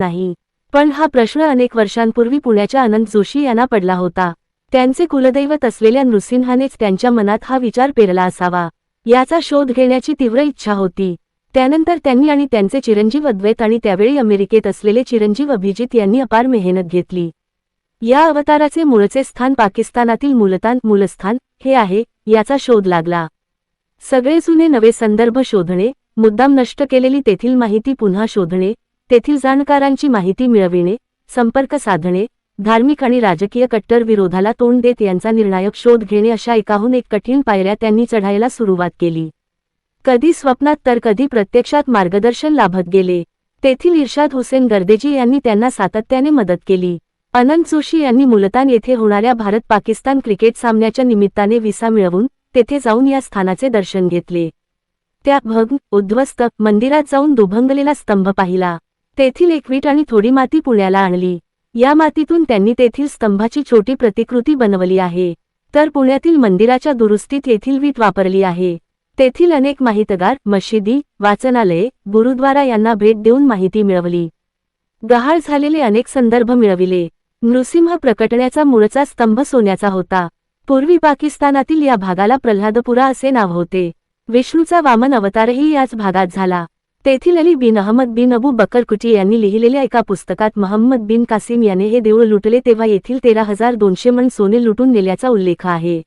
नाही. पण हा प्रश्न अनेक वर्षांपूर्वी पुण्याच्या अनंत जोशी यांना पडला होता. त्यांचे कुलदैवत असलेल्या नृसिंहानेच त्यांच्या मनात हा विचार पेरला असावा. याचा शोध घेण्याची तीव्र इच्छा होती. त्यानंतर त्यांनी आणि त्यांचे चिरंजीव अद्वैत आणि त्यावेळी अमेरिकेत असलेले चिरंजीव अभिजित यांनी अपार मेहनत घेतली. या अवताराचे मूळचे स्थान पाकिस्तानातील मुलतान मूलस्थान हे आहे याचा शोध लागला. सगळे जुने नवे संदर्भ शोधणे मुद्दाम नष्ट केलेली तेथील माहिती पुन्हा शोधणे तेथील जाणकारांची माहिती मिळविणे संपर्क साधणे धार्मिक आणि राजकीय कट्टर विरोधाला तोंड देत यांचा निर्णायक शोध घेणे अशा एकाहून एक कठीण पायऱ्या त्यांनी चढायला सुरुवात केली. कधी स्वप्नात तर कधी प्रत्यक्षात मार्गदर्शन लाभत गेले. तेथील इर्शाद हुसेन गर्देजी यांनी त्यांना सातत्याने मदत केली. अनंत जोशी यांनी मुलतान येथे होणाऱ्या भारत पाकिस्तान क्रिकेट सामन्याच्या निमित्ताने विसा मिळवून तेथे जाऊन या स्थानाचे दर्शन घेतले. त्या भग्न उद्ध्वस्त मंदिरात जाऊन दुभंगलेला स्तंभ पाहिला. तेथील एक वीट आणि थोडी माती पुण्याला आणली. या मातीतून त्यांनी तेथील स्तंभाची छोटी प्रतिकृती बनवली आहे. तर पुण्यातील मंदिराच्या दुरुस्तीत येथील वीट वापरली आहे. तेथील अनेक माहितगार मशिदी वाचनालये गुरुद्वारा यांना भेट देऊन माहिती मिळवली. गहाळ झालेले अनेक संदर्भ मिळविले. नृसिंह प्रकटण्याचा मूळचा स्तंभ सोन्याचा होता. पूर्वी पाकिस्तानातील या भागाला प्रल्हादपुरा असे नाव होते. विष्णूचा वामन अवतारही याच भागात झाला. तेथील अली बिन अहमद बिन अबू बकर कुटी यांनी लिहिलेल्या एका पुस्तकात महम्मद बिन कासिम याने हे देऊळ लुटले तेव्हा येथील तेरा हजार दोनशे मण सोने लुटून नेल्याचा उल्लेख आहे.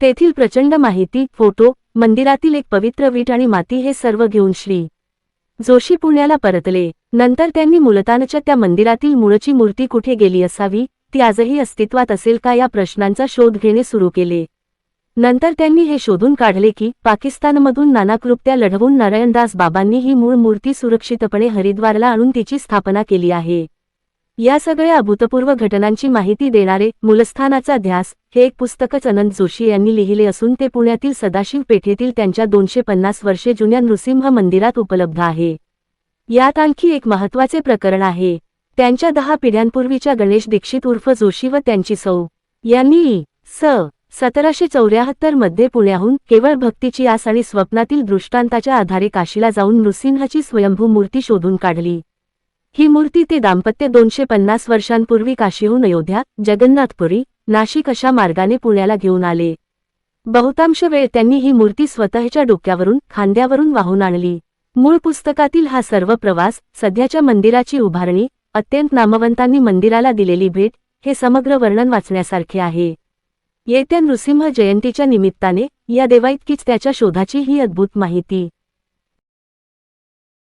तेथील प्रचंड माहिती फोटो मंदिरातील एक पवित्र वीट आणि माती हे सर्व घेऊन श्री. जोशी पुण्याला परतले. नंतर त्यांनी मुलतानच्या त्या मंदिरातील मूळची मूर्ती कुठे गेली असावी ती आजही अस्तित्वात असेल का या प्रश्नांचा शोध घेणे सुरू केले. नंतर त्यांनी हे शोधून काढले की पाकिस्तानमधून नानाकृत्या लढवून नारायणदास बाबांनी ही मूळ मूर्ती सुरक्षितपणे हरिद्वारला आणून तिची स्थापना केली आहे. या सगळ्या अभूतपूर्व घटनांची माहिती देणारे मूलस्थानाचा ध्यास हे एक पुस्तकच अनंत जोशी यांनी लिहिले असून ते पुण्यातील सदाशिव पेठेतील त्यांच्या दोनशे पन्नास वर्षे जुन्या नृसिंह मंदिरात उपलब्ध आहे. यात आणखी एक महत्त्वाचे प्रकरण आहे. त्यांच्या दहा पिढ्यांपूर्वीच्या गणेश दीक्षित उर्फ जोशी व त्यांची सौ यांनी स. सतराशे चौऱ्याहत्तरमध्ये पुण्याहून केवळ भक्तीची आस आणि स्वप्नातील दृष्टांताच्या आधारे काशीला जाऊन नृसिंहाची स्वयंभू मूर्ती शोधून काढली. ही मूर्ती ते दाम्पत्य दोनशे पन्नास वर्षांपूर्वी काशीहून अयोध्या जगन्नाथपुरी नाशिक अशा मार्गाने पुण्याला घेऊन आले. बहुतांश वेळ त्यांनी ही मूर्ती स्वतःच्या डोक्यावरून खांद्यावरून वाहून आणली. मूळ पुस्तकातील हा सर्व प्रवास सध्याच्या मंदिराची उभारणी अत्यंत नामवंतांनी मंदिराला दिलेली भेट हे समग्र वर्णन वाचण्यासारखे आहे. येत्या नृसिंह जयंतीच्या निमित्ताने या देवाइतकीच त्याच्या शोधाची ही अद्भुत माहिती.